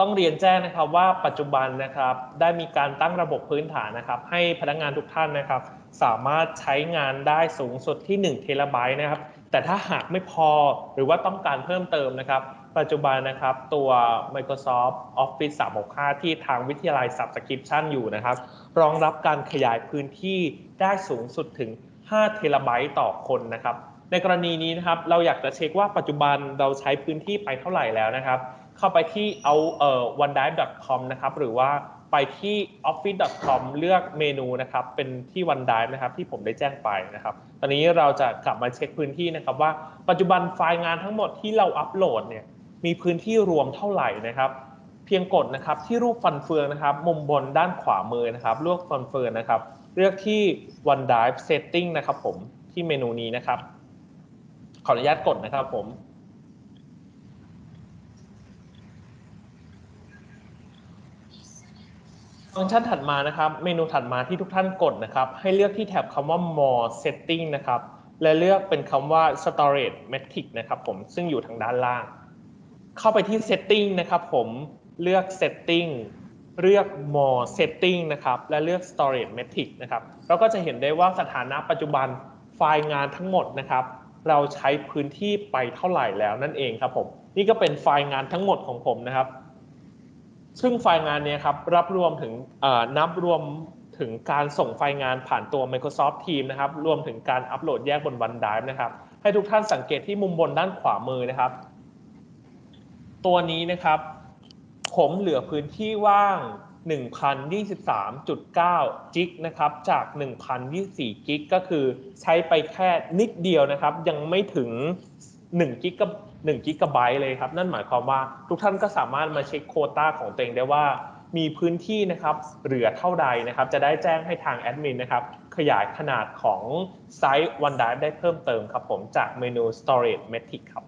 ต้องเรียนแจ้งนะครับว่าปัจจุบันนะครับได้มีการตั้งระบบพื้นฐานนะครับ ให้พนักงานทุกท่านนะครับ สามารถใช้งานได้สูงสุดที่1เทราไบต์นะครับ แต่ถ้าหากไม่พอหรือว่าต้องการเพิ่มเติมนะครับ ปัจจุบันนะครับตัว Microsoft Office 365 ที่ทางวิทยาลัย Subscription อยู่นะครับ รองรับการขยายพื้นที่ได้สูงสุดถึง5เทราไบต์ต่อคนนะครับ ในกรณีนี้นะครับเราอยากจะเช็คว่าปัจจุบันเราใช้พื้นที่ไปเท่าไหร่แล้วนะครับ เข้าไปที่เอาเอ่อ onedrive.com นะครับหรือว่าไปที่ office.com เลือกเมนูนะครับเป็นที่ OneDrive นะครับที่ผมได้แจ้งไปนะครับ ตอนนี้เราจะกลับมาเช็คพื้นที่นะครับว่าปัจจุบันไฟล์งานทั้งหมดที่เราอัปโหลดเนี่ยมีพื้นที่รวมเท่าไหร่นะครับ เพียงกดนะครับที่รูปฟันเฟืองนะครับ มุมบนด้านขวามือนะครับเลือกฟันเฟืองนะครับ เลือกที่ OneDrive Setting นะครับผมที่เมนูนี้นะครับ ขออนุญาตกดนะครับผม ฟังก์ชันถัดมานะครับ เมนูถัดมาที่ทุกท่านกดนะครับ ให้เลือกที่แถบคำว่า more setting นะครับ และเลือกเป็นคำว่า storage metric นะครับผม ซึ่งอยู่ทางด้านล่าง เข้าไปที่ setting นะครับผม เลือก setting เลือก more setting นะครับ และเลือก storage metric นะครับ เราก็จะเห็นได้ว่าสถานะปัจจุบันไฟล์งานทั้งหมดนะครับ เราใช้พื้นที่ไปเท่าไหร่แล้วนั่นเองครับผม นี่ก็เป็นไฟล์งานทั้งหมดของผมนะครับ ซึ่งไฟล์งานนี้ครับรับรวมถึงนับรวมถึงการส่งไฟล์งานผ่านตัว Microsoft Teams นะครับ รวมถึงการอัปโหลดแยกบน OneDrive นะครับ ให้ทุกท่านสังเกตที่มุมบนด้านขวามือนะครับ ตัวนี้นะครับ ผมเหลือพื้นที่ว่าง 1,023.9 จิกนะครับ จาก 1,024กิกก็คือใช้ไปแค่นิดเดียวนะครับ ยังไม่ถึง1กิกะ 1กิกะไบต์เลยครับ นั่นหมายความว่าทุกท่านก็สามารถมาเช็คโคต้าของตัวเองได้ว่า มีพื้นที่นะครับเหลือเท่าใดนะครับ จะได้แจ้งให้ทางแอดมินนะครับ ขยายขนาดของไซต์ OneDrive ได้เพิ่มเติมครับผมจากเมนู Storage Metric ครับ